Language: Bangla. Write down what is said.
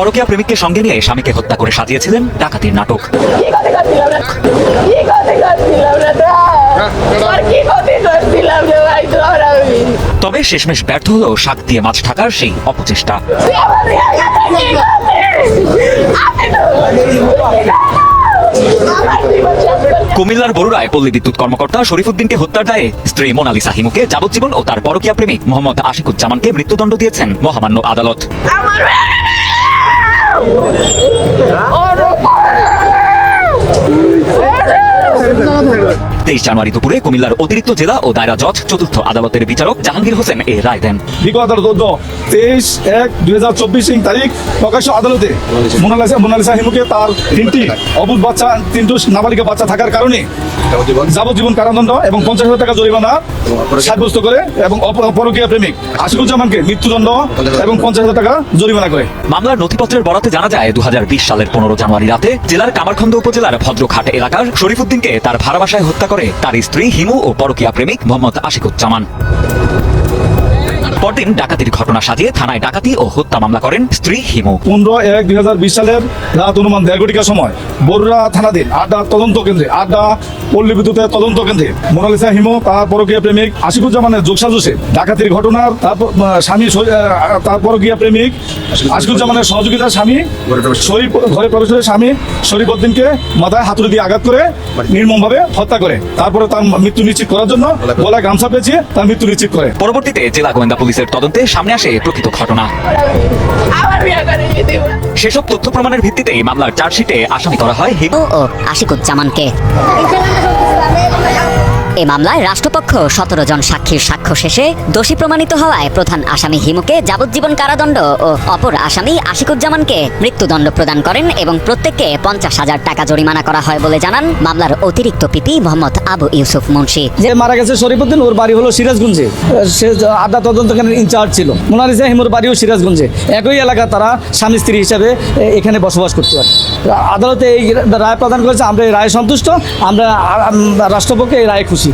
পরকীয়া প্রেমিককে সঙ্গে নিয়ে স্বামীকে হত্যা করে সাজিয়েছিলেন ডাকাতির নাটক। তবে শেষমেশ ব্যর্থ হলেও শাক দিয়ে মাছ ঢাকার সেই অপচেষ্টা। কুমিল্লার বরুড়ায় পল্লী বিদ্যুৎ কর্মকর্তা শরীফুদ্দিনকে হত্যার দায়ে স্ত্রী মোনালিসা হিমুকে যাবজ্জীবন ও তার পরকীয়া প্রেমিক মোহাম্মদ আশিকুজ্জামানকে মৃত্যুদণ্ড দিয়েছেন মহামান্য আদালত। Não! তেইশ জানুয়ারি দুপুরে কুমিল্লার অতিরিক্ত জেলা ও দায়রা জজ চতুর্থ আদালতের বিচারক জাহাঙ্গীর হোসেন এ রায় দেন। বিগত চোদ্দ তেইশ এক দুই হাজার চব্বিশ তারিখ প্রকাশ্য আদালতে মোনালিসা মোনালিসা হিমুকে তার তিনটি অবুধ বাচ্চা তিনটি নাবালিকা বাচ্চা থাকার কারণে যাবজ্জীবন কারাদণ্ড এবং পঞ্চাশ হাজার টাকা জরিমানা সাব্যস্ত করে এবং অপ- পরকীয়া প্রেমিক আশিকুজ্জামানকে মৃত্যুদণ্ড এবং পঞ্চাশ হাজার টাকা জরিমানা করে। মামলার নথিপত্রের বরাতে জানা যায় দু হাজার বিশ সালের পনেরো জানুয়ারি রাতে জেলার কামারখন্দ উপজেলার ভদ্রঘাট এলাকার শরীফুদ্দিনকে তার ভাড়া বাসায় হত্যা করে তার স্ত্রী হিমু ও পরকীয়া প্রেমিক মোহাম্মদ আশিকুজ্জামান। পরদিন ডাকাতির ঘটনা সাজিয়ে থানায় ডাকাতি ও হত্যা মামলা করেন স্ত্রী হিমু। পনেরো এক দুই হাজার বিশ সালের রাত অনুমান দেড় ঘটিকার সময় বরুড়া থানাধীন আড্ডা তদন্ত কেন্দ্রে আড্ডা পল্লী বিদ্যুতের তদন্ত কেন্দ্রে মোনালিসা হিমো তার পরকীয়া প্রেমিক আশিকুজ্জামানের যোগসাজসে ডাকাতির ঘটনার তারপর স্বামী তার পরকীয়া প্রেমিক আশিকুজ্জামানের সহযোগিতার স্বামী শরীফ ঘরে প্রবেশের স্বামী শরীফ উদ্দিনকে মাথায় হাতুড়ি দিয়ে আঘাত করে নির্মমভাবে হত্যা করে। তারপরে তার মৃত্যু নিশ্চিত করার জন্য গলায় গামছা পেঁচিয়ে তার মৃত্যু নিশ্চিত করে। পরবর্তীতে জেলা গোয়েন্দা পুলিশের তদন্তে সামনে আসে প্রকৃত ঘটনা। সেসব তথ্য প্রমাণের ভিত্তিতেই এই মামলার চার্জশিটে আসামি করা হয় ও আশিকুজ্জামানকে। এ মামলায় রাষ্ট্রপক্ষ সতেরো জন সাক্ষীর সাক্ষ্য শেষে দোষী প্রমাণিত হওয়ায় প্রধান আসামি হিমুকে যাবজ্জীবন কারাদণ্ড ও অপর আসামি আশিকুজ্জামানকে মৃত্যুদণ্ড প্রদান করেন এবং প্রত্যেককে পঞ্চাশ হাজার টাকা জরিমানা করা হয় বলে জানান মামলার অতিরিক্ত পিপি মোহাম্মদ আবু ইউসুফ মুন্সি। যে মারা গেছে শরীফুদ্দিন, ওর বাড়ি হলো সিরাজগঞ্জে। সে আড্ডা তদন্ত কেন্দ্রের ইনচার্জ ছিল। মোনালিসা হিমুর বাড়িও সিরাজগঞ্জে। একই এলাকা তারা স্বামী স্ত্রী হিসাবে এখানে বসবাস করতে পারে। আদালতে এই রায় প্রদান করেছে, আমরা এই রায় সন্তুষ্ট, আমরা রাষ্ট্রপক্ষে এই রায় খুশি।